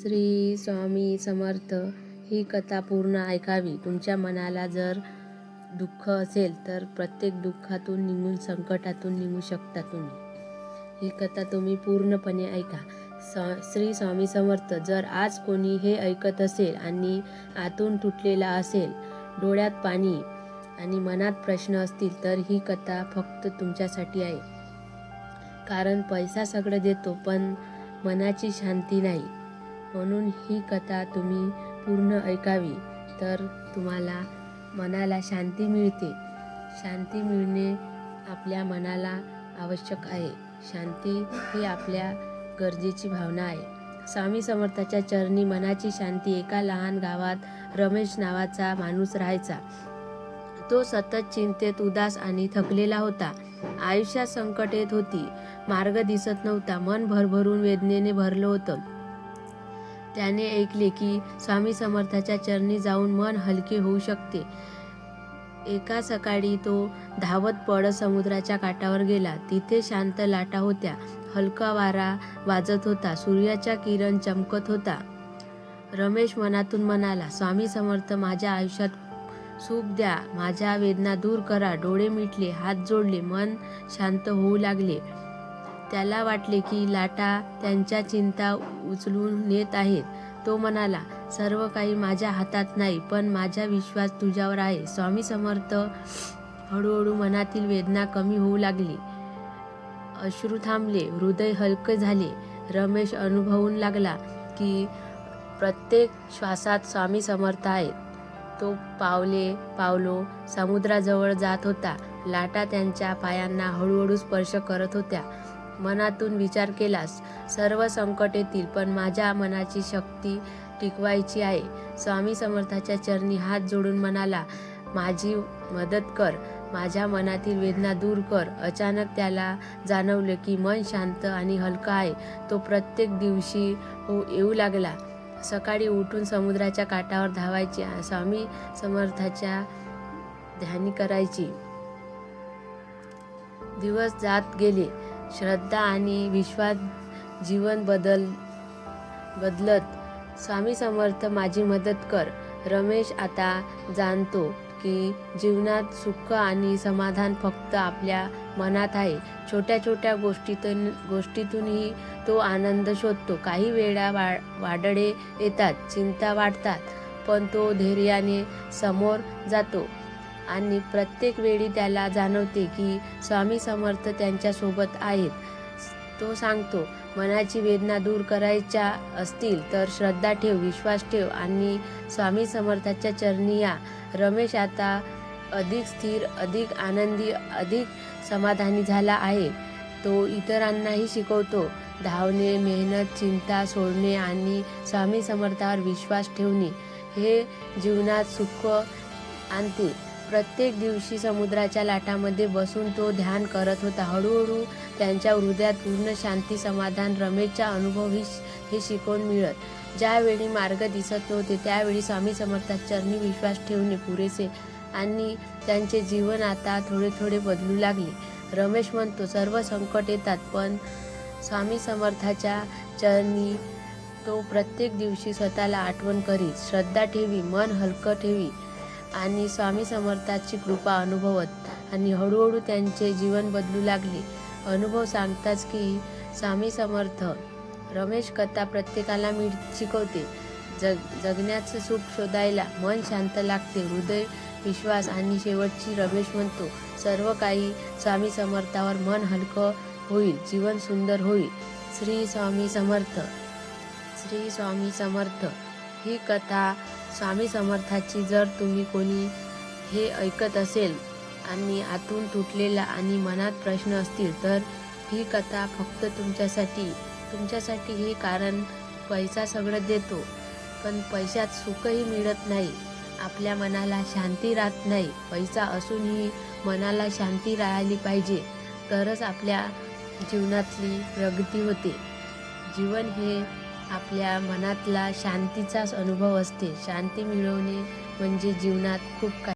श्री स्वामी समर्थ ही कथा पूर्ण ऐकावी. तुमच्या मनाला जर दुःख असेल तर प्रत्येक दुःखातून निघून संकटातून निघू शकता तुम्ही. ही कथा तुम्ही पूर्णपणे ऐका. स श्री स्वामी समर्थ जर आज कोणी हे ऐकत असेल आणि आतून तुटलेला असेल डोळ्यात पाणी आणि मनात प्रश्न असतील तर ही कथा फक्त तुमच्यासाठी आहे. कारण पैसा सगळं देतो पण मनाची शांती नाही. म्हणून ही कथा तुम्ही पूर्ण ऐकावी. तर तुम्हाला मनाला शांती मिळते. शांती मिळणे आपल्या मनाला आवश्यक आहे. शांती ही आपल्या गरजेची भावना आहे. स्वामी समर्थाच्या चरणी मनाची शांती एका लहान गावात रमेश नावाचा माणूस राहायचा. तो सतत चिंतेत उदास आणि थकलेला होता. आयुष्यात संकट येत होती. मार्ग दिसत नव्हता. मन भरभरून वेदनेने भरलं होतं. त्याने ऐकले की स्वामी समर्थाच्या चरणी जाऊन मन हलके होऊ शकते. एका सकाळी तो धावत पडत समुद्राच्या काठावर गेला. तिथे शांत लाटा होत्या. हलका वारा वाजत होता. सूर्याचा किरण चमकत होता. रमेश मनातून म्हणाला स्वामी समर्थ माझ्या आयुष्यात सुख द्या. माझ्या वेदना दूर करा. डोळे मिटले हात जोडले मन शांत होऊ लागले. त्याला वाटले की लाटा त्यांच्या चिंता उचलून नेत आहेत. तो म्हणाला सर्व काही माझ्या हातात नाही पण माझा विश्वास तुझ्यावर आहे. स्वामी समर्थ हळूहळू मनातील वेदना कमी होऊ लागली. अश्रू थांबले हृदय हलक झाले. रमेश अनुभवून लागला की प्रत्येक श्वासात स्वामी समर्थ आहेत. तो पावले पावलो समुद्राजवळ जात होता. लाटा त्यांच्या पायांना हळूहळू स्पर्श करत होत्या. मनातून विचार केलास. सर्व संकट येतील पण माझ्या मनाची शक्ती टिकवायची आहे. स्वामी समर्थाच्या चरणी हात जोडून म्हणाला माझी मदत कर. माझ्या मनातील वेदना दूर कर. अचानक त्याला जाणवलं की मन शांत आणि हलका आहे. तो प्रत्येक दिवशी हो येऊ लागला. सकाळी उठून समुद्राच्या काठावर धावायचे स्वामी समर्थाच्या ध्यानी करायची. दिवस जात गेले. श्रद्धा आणि विश्वास जीवन बदल बदलत. स्वामी समर्थ माझी मदत कर. रमेश आता जाणतो की जीवनात सुख आणि समाधान फक्त आपल्या मनात आहे. छोट्या छोट्या गोष्टीतून गोष्टीतूनही तो आनंद शोधतो. काही वेळा वा वादळे येतात चिंता वाढतात पण तो धैर्याने समोर जातो. आणि प्रत्येक वेळी त्याला जाणवते की स्वामी समर्थ त्यांच्यासोबत आहेत. तो सांगतो मनाची वेदना दूर करायच्या असतील तर श्रद्धा ठेव विश्वास ठेव आणि स्वामी समर्थाच्या चरणी या. रमेश आता अधिक स्थिर अधिक आनंदी अधिक समाधानी झाला आहे. तो इतरांनाही शिकवतो धावणे मेहनत चिंता सोडणे आणि स्वामी समर्थावर विश्वास ठेवणे. हे जीवनात सुख आणते. प्रत्येक दिवशी समुद्राच्या लाटामध्ये बसून तो ध्यान करत होता. हळूहळू त्यांच्या हृदयात पूर्ण शांती समाधान रमेशचा अनुभव ही हे शिकवून मिळत. ज्यावेळी मार्ग दिसत नव्हते त्यावेळी स्वामी समर्थात चरणी विश्वास ठेवणे पुरेसे आणि त्यांचे जीवन आता थोडे थोडे बदलू लागले. रमेश म्हणतो सर्व संकट येतात पण स्वामी समर्थाच्या चरणी तो प्रत्येक दिवशी स्वतःला आठवण करीत. श्रद्धा ठेवी मन हलकं ठेवी. आणि स्वामी समर्थाची कृपा अनुभवत. आणि हळूहळू त्यांचे जीवन बदलू लागले. अनुभव सांगताच की स्वामी समर्थ रमेश कथा प्रत्येकाला मी शिकवते. जग जगण्याचं सुख शोधायला मन शांत लागते. हृदय विश्वास आणि शेवटची रमेश म्हणतो सर्व काही स्वामी समर्थावर मन हलकं होईल. जीवन सुंदर होईल. श्री स्वामी समर्थ. श्री स्वामी समर्थ. ही कथा स्वामी समर्थाची जर तुम्ही कोणी हे ऐकत असेल आणि आतून तुटलेला आणि मनात प्रश्न असतील तर ही कथा फक्त तुमच्यासाठी तुमच्यासाठी हे कारण पैसा सगळं देतो. पण पैशात सुखही मिळत नाही. आपल्या मनाला शांती राहत नाही. पैसा असूनही मनाला शांती राहिली पाहिजे. तरच आपल्या जीवनातली प्रगती होते. जीवन हे आपल्या मनातला शांतीचाच अनुभव असते. शांती मिळवणे म्हणजे जीवनात खूप काही.